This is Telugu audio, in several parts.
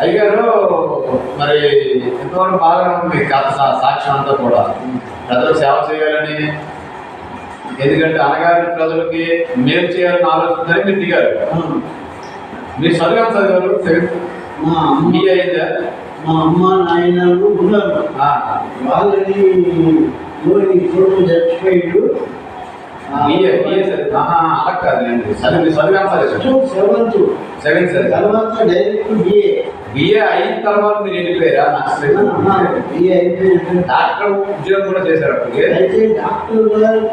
అయ్యగారు మరి ఎంతవరకు బాగా ఉంది కథ సాక్ష్యం అంతా కూడా. ప్రజలకు సేవ చేయాలని ఎందుకంటే అనగారి ప్రజలకి మేలు చేయాలని ఆలోచించాలని మీరు దిగారు. మీరు చదివాను చదివారు? మా అమ్మ అయిందా? మా అమ్మ నాయనలు ఉన్నారు. వాళ్ళని చచ్చిపోయాడు. బిఏ బిఏ ఆహా, అలా కాదులేండి చదివి చదివాను చదివారు సెవెంత్ సెకండ్ సార్ తర్వాత డైరెక్ట్ బిఏ బిఏ అయిన తర్వాత మీరు వెళ్ళిపోయారా? నాకు బిఏ అయిపోయింది డాక్టర్ ఉద్యోగం కూడా చేశారు అప్పటికి? అయితే డాక్టర్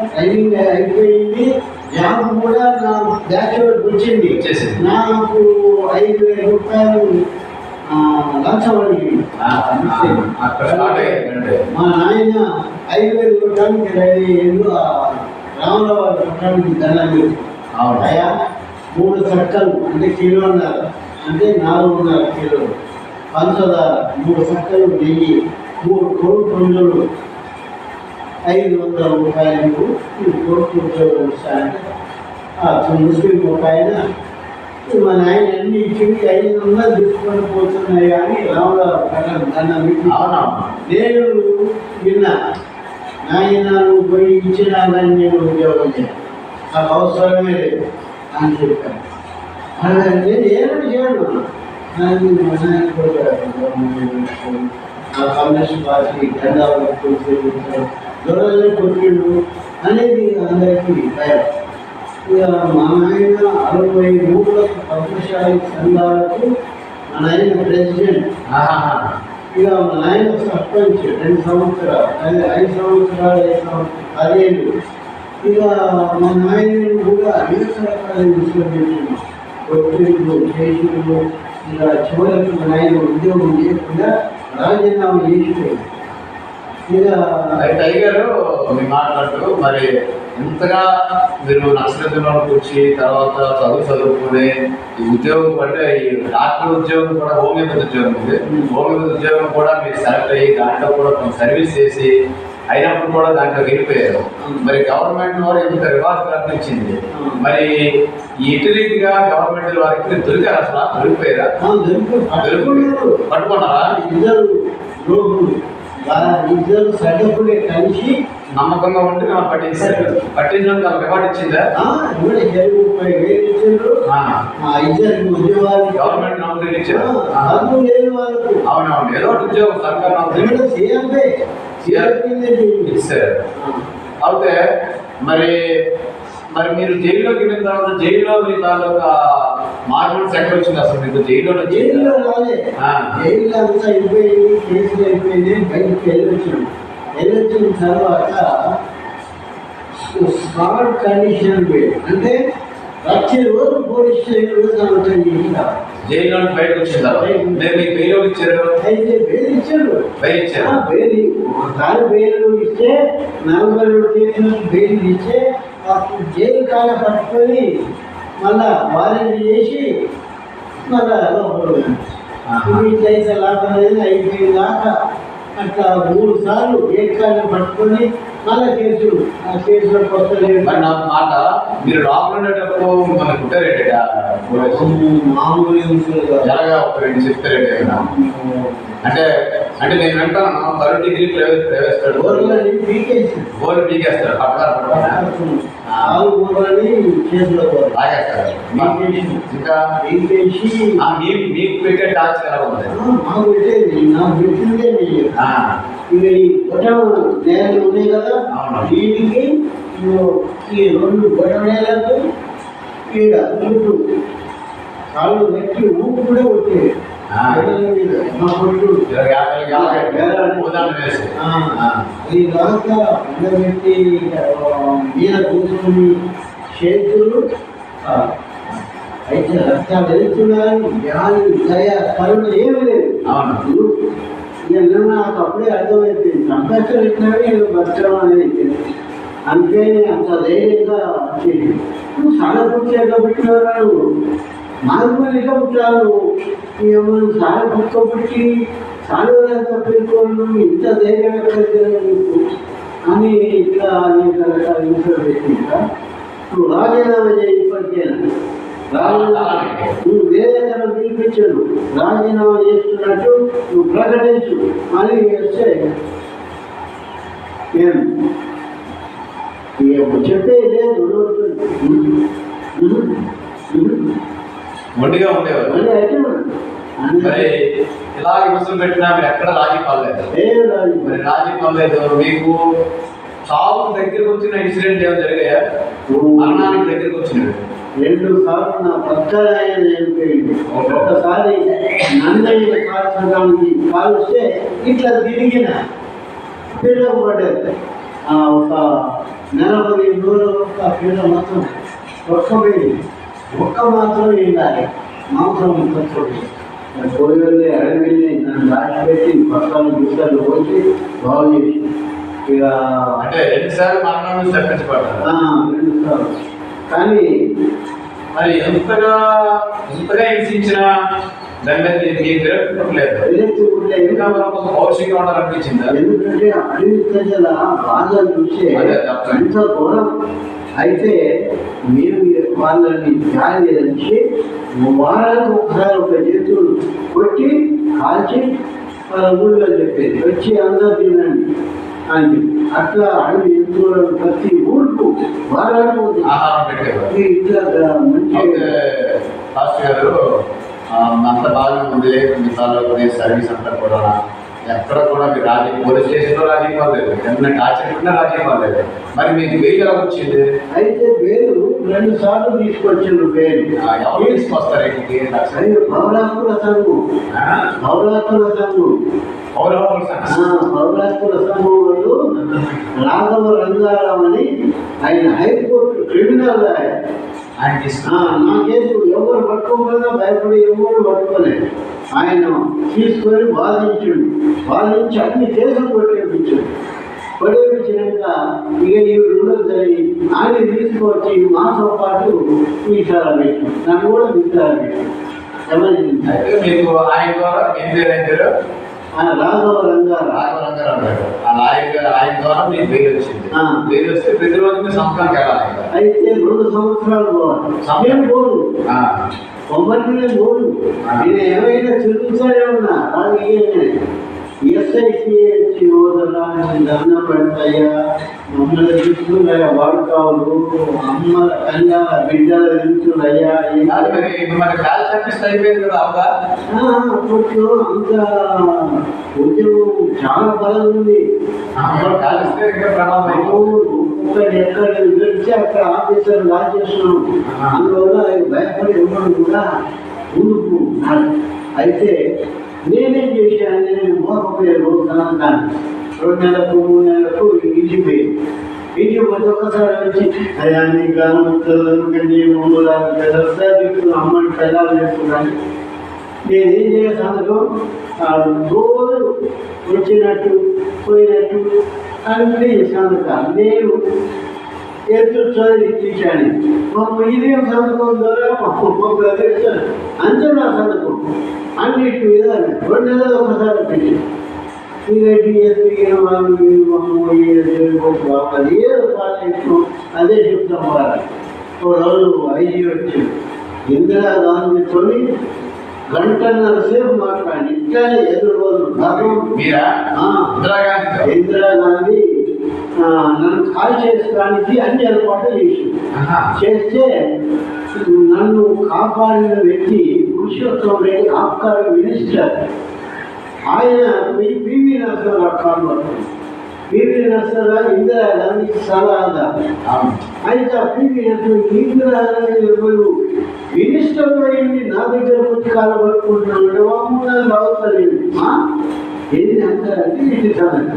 ట్రైనింగ్ అయిపోయింది. జాబ్ కూడా నా బ్యాచ్ వరకు వచ్చింది. వచ్చేసింది. నాకు ఐదు వేల రూపాయలు లంచం అడిగింది. మా నాయన ఐదు వేలు అయ్యిండు. ఆ రాములవారి కొట్టడానికి దండం పెట్టి మూడు చక్కలు అంటే కిలోన్నర అంటే నాలుగున్నర కిలోలు. పంచదార మూడు చక్కలు నెయ్యి మూడు కోడి పుంజులు. ఐదు వందల రూపాయలు ఈ కోడి ఉద్యోగం ఇస్తానంటే ఆ ముస్లిం ఒక ఆయన మా నాయన అన్ని ఇచ్చింది? ఐదు వందలు తీసుకొని పోతున్నాయి కానీ రాములవారి కట్టడం దండం పెట్టి నేను విన్నా ఆయన నువ్వు పోయి ఇచ్చినా కానీ నేను ఉద్యోగం చేయను నాకు అవసరమే లేదు అని చెప్పాను అలాగే నేను ఏమి చేయను ఆ కమ్యూనిస్ట్ పార్టీ జెండాలు దొరలే కొట్టిండు అనేది అందరికీ భయం. ఇక మా నాయన అరవై మూడు పద్మశాలి సంఘాలకు మా నాయన ప్రెసిడెంట్. ఆహాహా. ఇక మా సర్పంచ్ రెండు సంవత్సరాలు ఐదు సంవత్సరాలు ఐదు సంవత్సరాలు అదేంటి ఇక మా నాయన కూడా అనేక రకాల విశ్వవిద్యాలయం ఒత్తిళ్ళు చేతులు ఇక చివరికి మా నాయన ఉద్యోగం చేయకుండా రాజీనామా చేసిపోయింది ఇక అయితే అయ్యగారు మాట్లాడతారు మాట్లాడుతూ మరి ఇంతగా మీరు నక్షత్రంలోకి వచ్చి తర్వాత చదువు చదువుకుని ఈ ఉద్యోగం అంటే ఈ డాక్టర్ ఉద్యోగం కూడా హోమియోపతి ఉద్యోగం ఇది హోమియోపతి ఉద్యోగం కూడా మీరు సెలెక్ట్ అయ్యి దాంట్లో కూడా కొంచెం సర్వీస్ చేసి అయినప్పుడు కూడా దాంట్లో వెళ్ళిపోయారు మరి గవర్నమెంట్ వారు ఇంత రివార్డ్ కల్పించింది? మరి ఇటలీగా గవర్నమెంట్ వారికి దొరికారు అసలు? దొరికిపోయారా? పట్టుకున్నారు. ఇద్దరు ఇద్దరు సగకుడే కలిసి నమ్మకంగా ఉండి మనం పట్టించారు వాళ్ళకి రివార్డ్ ఇచ్చిందా? ఇద్దరికి ఉద్యోగాలు గవర్నమెంట్ నౌకరీలు ఇచ్చారు. అవునవును ఏదో ఒకటి ఉద్యోగం సర్కార్ నౌకరీ అయితే మరి మరి మీరు జైల్లోకి వెళ్ళిన తర్వాత జైల్లో మీ తాలూకా మార్పులు ఎక్కడ వచ్చింది అసలు మీకు? జైల్లో జైల్లో రాలే. జైల్లో అంతా అయిపోయింది కేసులు అయిపోయింది బయటికి వెళ్ళొచ్చాను వెళ్ళొచ్చిన తర్వాత స్మార్ట్ కండిషన్ అంటే ప్రతి రోజు పోలీస్ స్టేషన్లో సంవత్సరం చేసిన. జైల్లో నుంచి బయటకు వచ్చిన తర్వాత. నేను మీకు బెయిల్ ఎవరు ఇచ్చారు? అయితే బెయిల్ ఇచ్చాడు బెయిల్ ఇచ్చారు. బెయిల్ ఒకసారి బెయిల్ ఇస్తే నలభై రెండు కేసులు బెయిల్ ఇస్తే అప్పుడు జైలు పట్టుకొని మళ్ళా వారెంట్ చేసి మళ్ళా లోపల. ఇట్లయితే లాభం అయిపోయిన దాకా అట్లా మూడు సార్లు ఏకాన్ని పట్టుకొని మళ్ళా కేసులు ఆ కేసులో కొత్త లేదు మరి నా మాట మీరు లోపల ఉండేటప్పుడు మన కుట్టారేట మామూలు. ఎలాగా ఒక రెండు చెప్తారేట అంటే అంటే నేను వింటాను థర్డ్ డిగ్రీ ప్రవేశ ప్రవేశిస్తాడు గోల్ పీకేస్తాడు పోరు. లాగేస్తాడు పీకేసి. ఇంకా పీకేసి. ఆ మీ మీకు పెట్టే టార్చ్ ఎలా ఉంది? బొటం నేలలు ఉన్నాయి కదా ఇగో ఈ రెండు నేలకు ఈడ చుట్టూ కాళ్ళు పెట్టి ఊపు కూడా మీద. ఆ, ఈ దాకా ఎండబెట్టి ఆ, మీద కూర్చొని చేతులు అయితే రక్తాలు వెళ్తున్నాయి. వ్యాధి దయ కరుణ ఏమి లేదు. అవును? నేను నాకు అప్పుడే అర్థమైపోయింది. సంపత్తులు పెట్టినవి నేను బతకడం అనేది అందుకే అంత ధైర్యంగా వచ్చేది. నువ్వు చాలా పుట్టి పుట్టినవరా నువ్వు? మార్పు ఎట్లా పుట్టారు. ఏమన్నా చాలా పుట్టుక పుట్టి చాలా ఎంత పెట్టుకోను ఇంత ధైర్యం ఎక్కడ నీకు. అని ఇట్లా అనేక రకాల హింసలు పెట్టిందా నువ్వు రాజీనామా చేయి ఇప్పటికేనా. రాజీనామా నువ్వు వేరే పిలిపించడు రాజీనామా చేస్తున్నట్టు నువ్వు ప్రకటించు. అని వస్తే నేను చెప్పే లేదు మొండిగా ఉండేవారు. మరి ఇలా విమర్శలు పెట్టినా మీరు ఎక్కడ రాజీ పడలేదు మరి రాజీ పడలేదు మీకు చావు దగ్గరకు వచ్చిన ఇన్సిడెంట్ ఏమైనా జరిగాయా? మరణానికి దగ్గరకు వచ్చినవి. రెండు సార్లు నా పక్కన ఆయన చనిపోయింది ఒకసారి నన్నయ్య కాల్చడానికి కాల్స్తే ఇట్లా తిరిగిన పిల్లలు పడ్డది ఆ ఒక నలభై రోజులు ఒక పిల్ల మొత్తం ఒక్కపోయింది ఒక్క మాత్రం ఉండాలి. మాంసం తక్కువ పోయి అడవిని నన్ను దాచిపెట్టి పక్కన గుట్టలు పోసి బాగు చేసి. ఇక అంటే రెండు సార్లు మరణం నుంచి తప్పించబడ్డారు? ఆ, రెండు సార్లు. కానీ మరి ఎంతగా ఎంతగా హింసించిన విరక్తి పుట్టే ఇంకా మనం కొంచెం పౌరుషంగా ఉండాలనిపించిందా? ఎందుకంటే బాధ చూసే. ఎంత ఘోరం. అయితే మేము వాళ్ళని జాలి చేసి వారానికి ఒకసారి ఒక చేతులు కొట్టి కాల్చి వాళ్ళ ఊళ్ళో చెప్పేది. వచ్చి అందరూ తినండి. అని చెప్పి. అట్లా అడవి జంతువులను ప్రతి ఊరుకు వారానికి ఒక ఆహారం పెట్టేవారు ఈ ఇట్లా మంచి అయితే పాస్టర్ గారు ఆ, అంత బాగానే ఉంది మిగతాలో ఉంది సర్వీస్ అంతా కూడా ఎక్కడ కూడా మీరు రాజీ పోలీస్ స్టేషన్లో రాజీ పడలేదు ఏమన్నా టార్చర్ రాజీ పడలేదు మరి మీకు వెయ్యి ఎలా వచ్చింది? అయితే వేరు రెండు సార్లు తీసుకొచ్చిండ్రు వేరు ఆ, ఎవరు తీసుకొస్తారు పౌరాకుల సంఘం. పౌరాకుల సంఘం. పౌరాకుల సంఘంలో రాఘవ రంగారావు అని ఆయన హైకోర్టు క్రిమినల్. ఆయన. నా కేసు ఎవరు పట్టుకోకుండా భయపడి ఎవరు పట్టుకోలేదు. ఆయన తీసుకొని బాధించుడు బాధించి అన్ని కేసులు కొట్టేపించాడు. కొట్టేపించినాక ఇక ఈ ఉండొద్దని ఆయన తీసుకొచ్చి మాతో పాటు పెట్టాం. నన్ను కూడా అయితే మీకు ఆయన ద్వారా ఏం పేరు ఏం పేరు ఆ రాఘవ రంగారావు రాఘవరం గారు అన్నారు ఆ లాయర్ గారు ఆయన ద్వారా మీకు వచ్చింది. వస్తే ప్రతిరోజు మీరు సంవత్సరానికి వెళ్ళాలి. ఇంకా. అయితే రెండు సంవత్సరాలు సమయం పోదు బొమ్మటినే పోదు నేను ఏమైనా ఎస్ఐసి హోదలా దండ పెడతాయా? మమ్మల్ని చూస్తున్నాయా? వాడుకావులు అమ్మ కన్యా బిడ్డలు మిమ్మల్ని అవుదా అప్పట్లో అంత ఉద్యోగం చాలా బలం ఉంది. కాలిస్తే ఎక్కడ గెలిచి అక్కడ ఆఫీసర్ లా చేస్తున్నాం అందువల్ల ఆయన భయపడి ఉండడం కూడా ముందుకు అయితే నేనేం చేశాను నేను మోసపోయాను సనాతనాన్ని రెండు నెలలకు మూడు నెలలకు ఇంటిపోయి ఇంటికి పోతే ఒక్కసారి వచ్చి అయ్యా నీ గానం కండి మూడు అమ్మని పెళ్ళాలు చేస్తున్నాను నేనేం చేశాను రోజు వచ్చినట్టు పోయినట్టు అన్నీ సంతక నేను ఎదురు చదివి మాకు మా ఇదేం సంతకం ద్వారా మా బ్రదర్ అంచనా సంతకం అన్నిటి విధాలు రెండు నెలలు ఒకసారి పెట్టి ఇదేంటి ఎదిగిన వాళ్ళు వీళ్ళు అది ఏదో కాలేజు అదే చెప్తాం వాళ్ళు ఓ రోజు ఐదు వచ్చి ఇందిరా గాంధీతో గంటన్నర సేపు మాట్లాడి ఇట్లానే ఎదురు రోజు మీరా? ఆ. ఇందిరాగాంధీ ఇందిరాగాంధీ నన్ను కాల్ చేసుకోవడానికి అన్ని ఏర్పాట్లు చేసి. ఆహా. చేస్తే నన్ను కాపాడిన వ్యక్తి పురుషోత్తం రెడ్డి ఆబ్కారీ మినిస్టర్. ఆయన పివి నరసింహరావు కాపాడు పివి నరసింహరావు ఇందిరాగాంధీకి సలహాదారు. అయితే పివి నరసింహ ఇందిరాగాంధీ ఎవరు మినిస్టర్ ఏంటి నా దగ్గర కొద్ది కాలం పట్టుకుంటున్నాడు అమ్ముడు అవసరం ఏంటి అంటారంటే ఇది సంగతి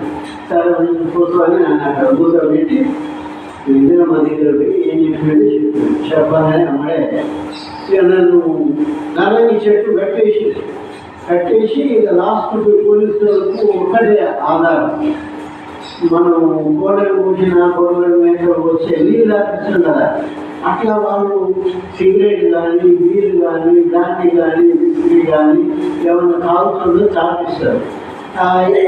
సరే కూర్చొని నన్ను అక్కడ పెట్టి ఇందిరా మా దగ్గర పోయి ఏం చెప్పాడు చెప్పాడు. చెప్పాలని అమ్మడే ఇక నన్ను నల్లని చెట్టు కట్టేసి కట్టేసి ఇక లాస్ట్ పోలీసులకు ఒక్కటే ఆధారం. మనం కోడలు కూర్చిన కోడలు మేకలు వచ్చే నీళ్ళు ఆపిస్తాం కదా అట్లా వాళ్ళు సిగరెట్ కానీ బీర్ కానీ బ్రాండీ కానీ విస్కీ కానీ ఏమన్నా తాగుతుందో తాపిస్తారు ఆ, అయితే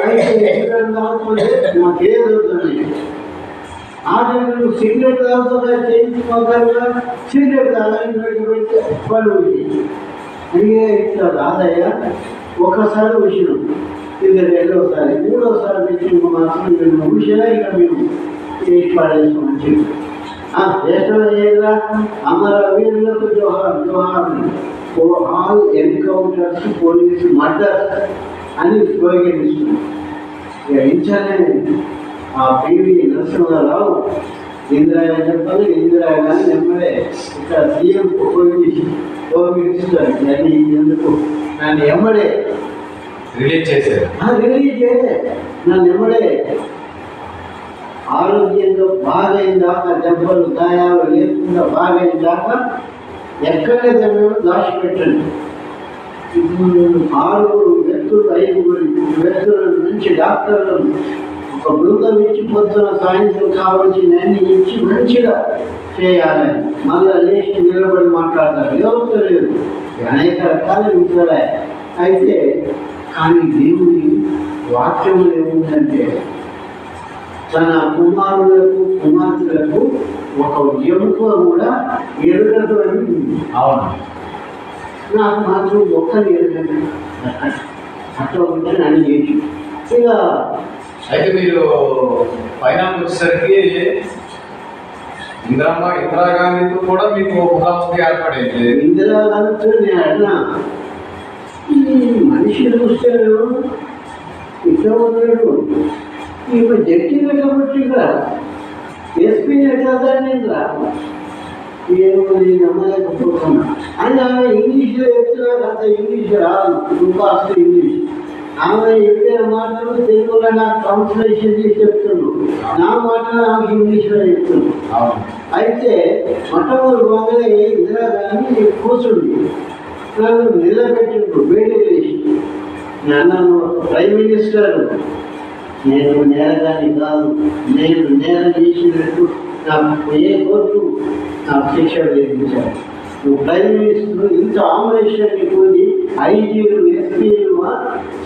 తాగుతుంటే మాకు ఏది వద్దండి ఆ టైంలో సిగరెట్ తాగుతుందా చేయించుకోగలరా సిగరెట్ తాగాలని పెడితే వాళ్ళు అడిగే ఇట్లా రాదయ్యా ఒకసారి విషయం ఇది రెండోసారి మూడోసారి విషయం మాత్రం మేము విషయమే ఇక మేము చేసి పడేస్తామని చెప్పి ఏదా అమర వీరులకు జోహార్ జోహార్ ఓ ఆల్ ఎన్కౌంటర్స్ పోలీస్ మర్డర్స్ అని స్లోగన్ ఇస్తుంది గ్రహించాలే ఆ పివి నరసింహారావు ఇందిరాయ చెప్పాలి ఇందిరా కానీ నెమ్మడే ఇక్కడ సీఎం పోయి పోగిస్తారు అది ఎందుకు? నన్ను ఎమ్మడే. రిలీజ్ చేశారు. ఆ రిలీజ్ చేయలే నన్ను ఎమ్మడే. ఆరోగ్యంగా బాగైన దాకా దెబ్బలు గాయాలు లేకుండా బాగైన దాకా ఎక్కడైతే మేము దాచిపెట్టండి ఇప్పుడు ఆరుగురు వ్యక్తులు ఐదుగురు వ్యక్తుల నుంచి డాక్టర్లను ఒక బృందం ఇచ్చి పొద్దున సాయంత్రం కావాల్సిన అన్ని ఇచ్చి మంచిగా చేయాలని మళ్ళీ లేచి నిలబడి మాట్లాడతారు. ఎవరు తెలియదు అనేక రకాల విషయాలే అయితే కానీ దేవుని వాక్యం ఏముందంటే తన కుమారులకు కుమార్తెలకు ఒక ఎముక కూడా ఎరుగదు అని. అవును. నాకు మాత్రం ఒక్కరి ఎరుగదు. అట్లా ఉందని అని చేసి ఇక అయితే మీరు పైన వచ్చేసరికి ఇందిరమ్మ ఇందిరాగాంధీతో కూడా మీకు ముఖాముఖి ఏర్పడేది. ఇందిరా గాంధీతో నేను అన్నా. ఈ మనిషి చూస్తే ఇట్లా ఉన్నాడు. ఈమె జడ్జిగా కాబట్టి ఏమో నేను నమ్మలేకపోతున్నా. అని ఆమె ఇంగ్లీష్లో చెప్తున్నా అంత ఇంగ్లీష్ రాదు. అసలు ఇంగ్లీష్. ఆమె చెప్పిన మాటలు తెలుగులో నాకు ట్రాన్స్లేషన్ చేసి చెప్తున్నాడు నా మాటలు ఆమె ఇంగ్లీష్లో చెప్తున్నాడు అవును. అయితే మొట్టమొదటి బాగానే ఇందిరాగాంధీ కూర్చుంది నన్ను నిలబెట్టిండు వేడి వేసి నన్ను ప్రైమ్ మినిస్టర్ నేను నేరగాని కాదు. నేను నేరం చేసినట్టు నాకు ఏ కోర్టు నాకు శిక్ష విధించాను. నువ్వు ప్రైమ్ మినిస్టర్ ఇంత ఆమరేషన్ పోయి ఐజీలు ఎస్పీలు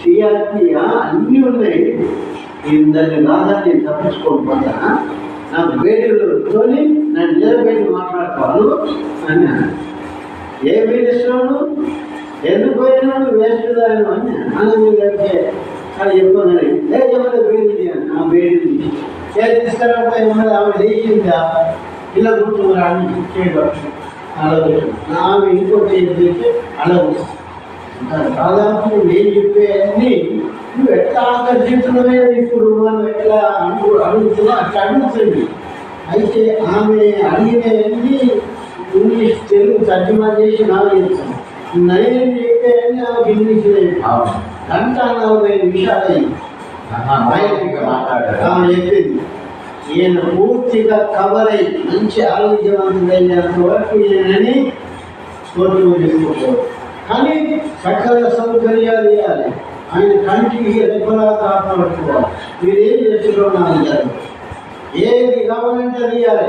సిఆర్పీయా అన్నీ ఉన్నాయి. ఇందని కాదని నేను తప్పించుకోని పోతానా నాకు వేడిలోని నన్ను నిలబెట్టి మాట్లాడుకోవాలి అని ఏ మినిస్టర్ను ఎందుకు పోయినాడు? వేస్ట్ దాని అని అనగలిగితే అది చెప్పగానే ఏ చెప్పలేదు వేడింది అని ఆ వేడింది చేతి తీసుకురాకపోతే ఏమన్నా ఆమె లేచిందా ఇలా కూర్చున్నారు అని చేయడం అలా ఆమె ఇంకోటి ఏం చేస్తే అలా కూర్చుంది. దాదాపు నేను చెప్పేవన్నీ నువ్వు ఎట్లా ఆకర్షించడమే ఇప్పుడు మనం ఎట్లా అడుగు అడుగుతున్నా అట్లా అడుగుతుంది. అయితే ఆమె అడిగినవన్నీ ఇంగ్లీష్ తెలుగు తర్జుమా చేసి నాకు చెప్తాను. నేను చెప్పేవన్నీ ఆమెకు ఇంగ్లీష్ లేదు గంట నలభై నిమిషాలు ఆమె చెప్పింది. ఈయన పూర్తిగా కవర్ అయ్యి మంచి ఆరోగ్యవంతుడైనంత వరకు ఈయనని కోర్టుకు తీసుకోకూడదు కానీ సకల సౌకర్యాలు ఇవ్వాలి. ఆయన కంటికి రెప్పలా కాపాడుకోవాలి మీరు చేస్తున్నారో ఏది కావాలంటే అది ఇవ్వాలి.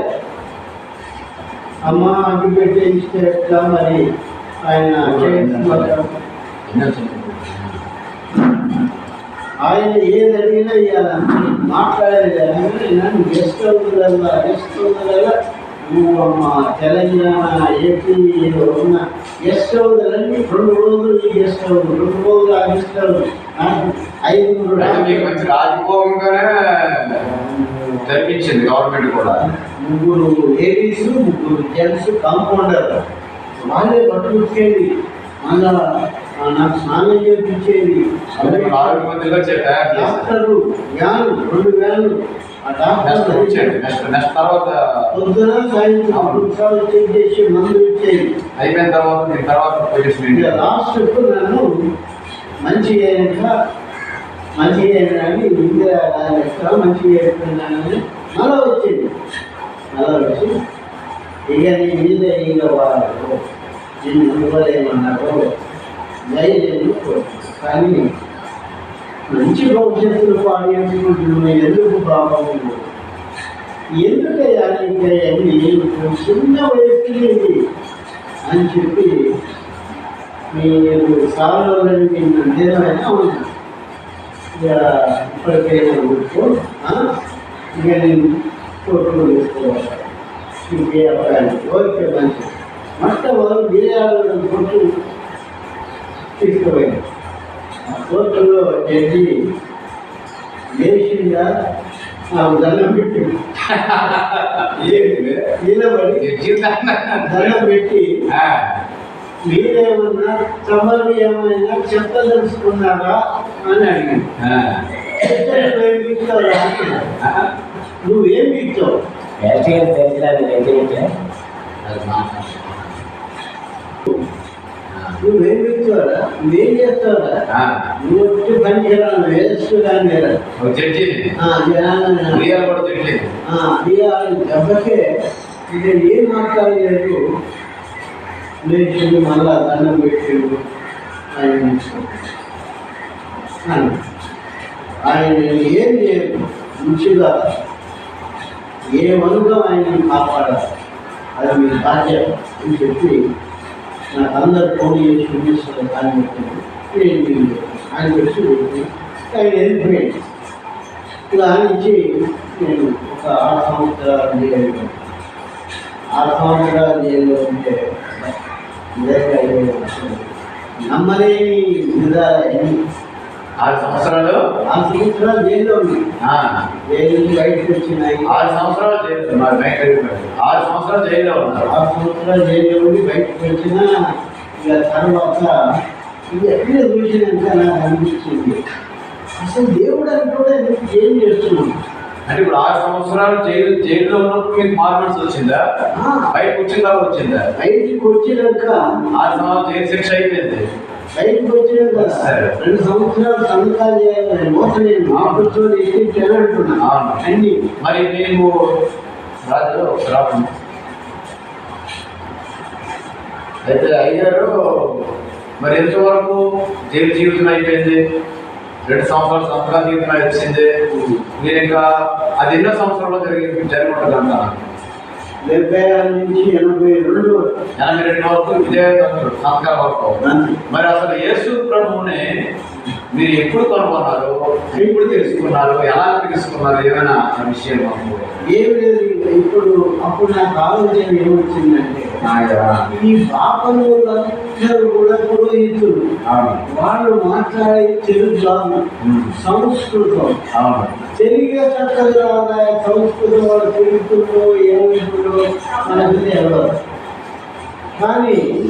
అమ్మ అడ్డు పెట్టి ఇస్తే ఎట్లా మరి ఆయన. ఆయన ఏది అడిగినా ఇవ్వాలని మాట్లాడేది నన్ను గెస్ట్ హౌస్లలో గెస్ట్ హౌస్లలో నువ్వు మా తెలంగాణ ఏపీ ఉన్న గెస్ట్ హౌస్లన్నీ రెండు రోజులు ఈ గెస్ట్ హౌస్ రెండు రోజులు ఆ గెస్ట్ హౌస్. రాజభోగంగానే జరిపించింది గవర్నమెంట్ కూడా. ముగ్గురు లేడీస్ ముగ్గురు జెంట్స్ కాంపౌండర్ వాళ్ళే మళ్ళా ఆ, నాకు స్నానం చేయించేది అంటే మీరు ఆరోగ్య మంత్రిగా చే- తయారు చేశారు డాక్టరు వ్యాన్ రెండు వ్యాన్లు. ఆ డాక్టర్ పొద్దున సాయంత్రం సార్లు చెక్ చేసి మందు ఇచ్చేది. అయిపోయిన తర్వాత దీని తర్వాత లాస్ట్ నన్ను మంచి అయినాక మంచి అయినాని ఇందిరా మంచి అయిపోయినానని మళ్ళా వచ్చింది. మళ్ళా వచ్చి ఇక నీ మీద ఇక వాళ్ళు నిన్ను ఇవ్వలేమన్నారు ధైర్యం కానీ మంచి భవిష్యత్తులు పాడించుకుంటున్నాయి ఎందుకు బాగుంది ఎందుకయ్యా ఇంకా చిన్న వయసుకి అని చెప్పి మీరు సాగులోని మీకు నిజమైనా ఉంది ఇక ఇప్పటికైనా కూర్చో ఇక నేను కొట్టుకు తీసుకోవాలి ఇంకే అబ్బాయి ఓకే మంచి మొట్టమొదటి బిర్యానీ కొట్టు తీసుకుపోయింది కోర్టులో జడ్జి లేచిందా? ఆ దండం పెట్టి. నిలబడి దండం పెట్టి ఆ, మీరేమన్నా తమరు ఏమైనా చెప్పదలుచుకున్నారా అని అడిగింది ఆ, నువ్వేం ఇస్తావురా ఆ, నువ్వేం మాట. నువ్వేం ఇస్తావురా నువ్వేం వచ్చి పని చేయాలి జనాన్ని రియల్ కూడా జడ్జి. దెబ్బకే ఇక ఏం మాట్లాడలేదు. లేచిండు మళ్ళా దండం పెట్టిండు ఆయన. ఆయన ఏం చేయదు మంచిగా ఏ వనుగా ఆయన్ని కాపాడాలి. అది మీ బాధ్యత అని చెప్పి నాకు అందరు ఫోన్ చేసి చూపిస్తారు ఆయన పెట్టింది నేను వీళ్ళు ఆయన పెట్టి పెట్టి ఆయన వెళ్ళిపోయింది ఇలా నుంచి నేను ఒక ఆరు సంవత్సరాలు జైలు ఆరు సంవత్సరాలు జైల్లో ఉంటే నిజంగా నమ్మలేని విధాలు ఆరు సంవత్సరాలు? ఆరు సంవత్సరాలు జైల్లో ఆ, జైలు నుంచి బయటకు వచ్చినాయి. ఆరు సంవత్సరాలు జైలు మరి. ఆరు సంవత్సరాలు జైల్లో ఉన్నారు. ఆరు సంవత్సరాలు జైల్లో ఉండి బయటకు వచ్చిన ఇక తర్వాత ఇది ఎక్కడ చూసినాక నాకు అనిపించింది అసలు దేవుడు అంటే కూడా ఏం చేస్తున్నాం అంటే ఇప్పుడు ఆరు సంవత్సరాలు జైలు జైల్లో ఉన్నప్పుడు మీకు మార్కెట్స్ వచ్చిందా? బయటకు వచ్చిన తర్వాత వచ్చిందా? బయటికి వచ్చినాక ఆరు సంవత్సరాలు జైలు శిక్ష అయిపోయింది. బయటకు రెండు సంవత్సరాలు సంతకాలు చేయాలని కూర్చొని అన్ని మరి మేము రాజు ఒకసారి అయితే అయ్యారు మరి ఎంతవరకు జైలు జీవితం అయిపోయింది? రెండు సంవత్సరాలు సంక్రాంతి జీవితం వచ్చింది మీరు ఇంకా అది ఎన్నో సంవత్సరాల్లో జరిగి జరిగి ఉంటుంది అంటాను డెబ్బై ఆరు నుంచి ఎనభై రెండు. ఎనభై రెండు వరకు ఇదే సంస్కారం మరి అసలు యేసు ప్రభువుని మీరు ఎప్పుడు కనుగొన్నారు? ఎప్పుడు తెలుసుకున్నారు? ఎలా తెలుసుకున్నారు? ఏమైనా ఆ విషయం మాకు? ఏం లేదు ఇప్పుడు అప్పుడు నాకు ఆలోచన ఏమొచ్చిందంటే. ఈ పాపలు అందరూ కూడా పురోహితులు వాళ్ళు మాట్లాడే తెలుగు. సంస్కృతం. తెలుగే చక్కగా సంస్కృతం వాళ్ళు తెలుగుతుందో ఏమిటో మనకు తెలియదు. కానీ